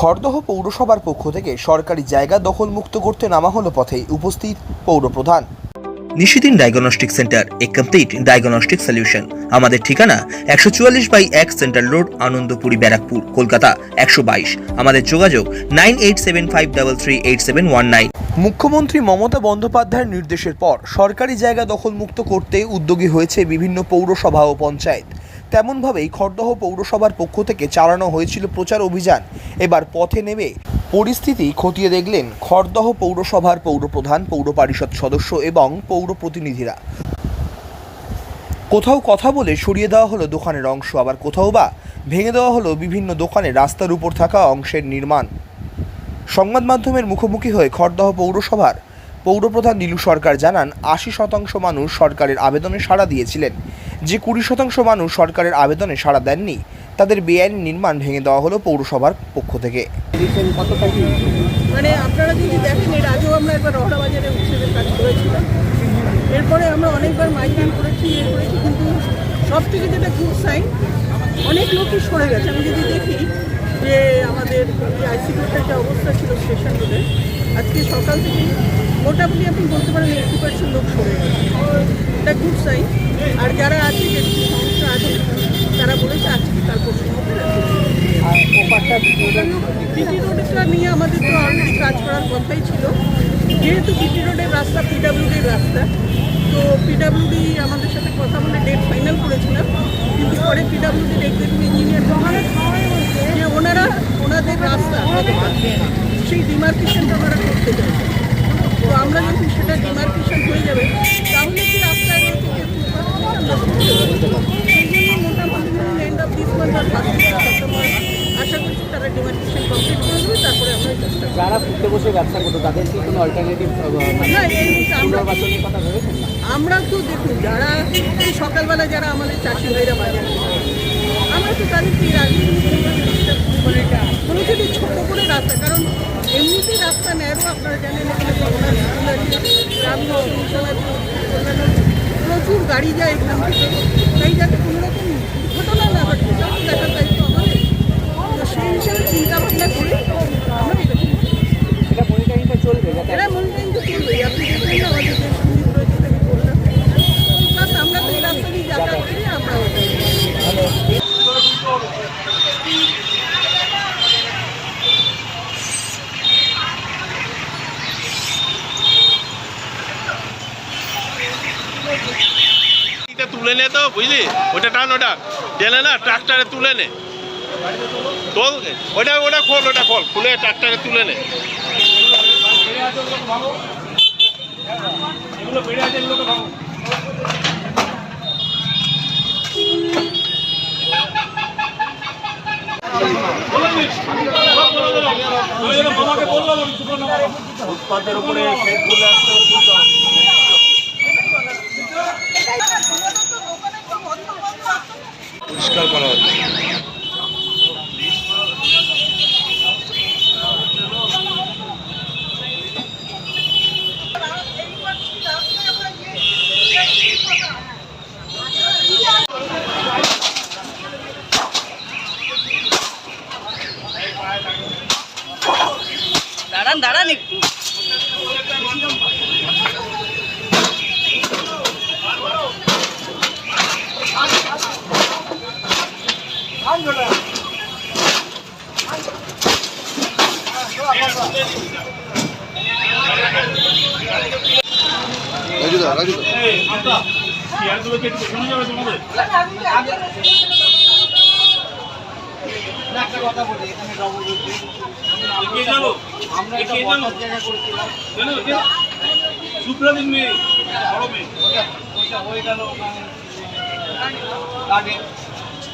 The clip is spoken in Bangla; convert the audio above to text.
খড়দহ পৌরসভার পক্ষ থেকে সরকারি জায়গা দখলমুক্ত করতে নামা হলো পথে উপস্থিত পৌরপ্রধান। নিশিদিন ডায়াগনস্টিক সেন্টার এ কমপ্লিট ডায়াগনস্টিক সলিউশন আমাদের ঠিকানা একশো চুয়াল্লিশ বাই এক সেন্ট্রাল রোড আনন্দপুরি ব্যারাকপুর কলকাতা একশো বাইশ। আমাদের যোগাযোগ nine eight seven five double three eight seven one nine. মুখ্যমন্ত্রী মমতা বন্দ্যোপাধ্যায়ের নির্দেশের পর সরকারি জায়গা দখলমুক্ত করতে উদ্যোগী হয়েছে বিভিন্ন পৌরসভা ও পঞ্চায়েত। তেমনভাবেই খড়দহ পৌরসভার পক্ষ থেকে চালানো হয়েছিল প্রচার অভিযান। এবার পথে নেমে পরিস্থিতি খতিয়ে দেখলেন খড়দহ পৌরসভার পৌরপ্রধান, পৌর পরিষদ সদস্য এবং পৌর প্রতিনিধিরা। কোথাও কথা বলে সরিয়ে দেওয়া হলো দোকানের অংশ, আবার কোথাও বা ভেঙে দেওয়া হলো বিভিন্ন দোকানে রাস্তার উপর থাকা অংশের নির্মাণ। সংবাদ মাধ্যমের মুখোমুখি হয়ে খড়দহ পৌরসভার পৌরপ্রধান নীলু সরকার জানান, আশি শতাংশ মানুষ সরকারের আবেদনে সাড়া দিয়েছিলেন। যে কুড়ি শতাংশ মানুষ সরকারের আবেদনে সাড়া দেননি, তাদের বেআইনি নির্মাণ ভেঙে দেওয়া হলো পৌরসভার পক্ষ থেকে। মানে আপনারা যদি দেখেন, এর আগেও আমরা একবার রহড়া বাজারে উৎসবের কাজ করেছিলাম। এরপরে আমরা অনেকবার মাইগ্রেন করেছি ইয়ে করেছি, কিন্তু সব থেকে যেটা গুড সাইন অনেক লোকই সরে গেছে। আমি যদি দেখি যে আমাদের আইসি রোডের যে অবস্থা ছিল স্টেশন আজকে সকাল থেকে মোটামুটি আপনি বলতে পারেন এইটি পার্সেন্ট লোক সরে গেছে। এটা গুড সাইন আর যারা আছে যে সমস্যা আছে তারা বলেছে আজকে কাল পরশুর মধ্যে বিটি রোডটা নিয়ে আমাদের তো অলরেডি কাজ করার কথাই ছিল। যেহেতু বিটি রোডের রাস্তা পিডাব্লিউডির রাস্তা তো পিডাব্লিউডি আমাদের সাথে কথা বলে ডেট ফাইনাল করেছিলাম। কিন্তু পরে পিডাব্লিউডির এক্সিকিউটিভ ইঞ্জিনিয়ার যে ওনারা ওনাদের রাস্তা সেই ডিমার্কেশনটা ওনারা করতে চাইছেন তো আমরা যখন সেটা ডিমার্কেশন হয়ে যাবে তাহলে কি রাস্তায় যারা ফুটতে বসে ব্যবসা করতো তাদের কি কোনো অল্টারনেটিভ না এই আমরা নির্বাচনের কথা ভেবেছেন আমরা তো দেখুন যারা সকালবেলা যারা আমাদের চাষি ভাইরা বাজার আমরা তো তাদেরকে মানে কোনো করে রাস্তা, কারণ রাস্তা। প্রচুর গাড়ি যায় এখান থেকে তাই যাতে কোনো রকম ঘটনা না ঘটে, সেটা তো দেখার দায়িত্ব আমাদের তো সেই হিসেবে চিন্তা ভাবনা করে আমরা এটা করি। এটা মনিটরিংটা চলবে যাতে এরা মনিটরিং তো করবেই আপনি দেখবেন না আমাদের যে সংগীত রয়েছে তাকে বললাম প্লাস আমরা তো এই রাস্তা দিয়ে যাতায়াত করি আমরা ওটা এটা তুলে নে তো, বুঝলি? ওটা টান, ওটা। টেনে না, ট্রাক্টরে তুলে নে। তোল, ওটা ওটা খোল ওটা খোল। খুলে ট্রাক্টরে তুলে নে। পরিষ্কার করা হচ্ছে। দাঁড়ান দাঁড়ান একটু। একটা কথা বলি এখানে ডবল আমরা মেয়ে বড় মেয়ে ওটা হয়ে গেল মানে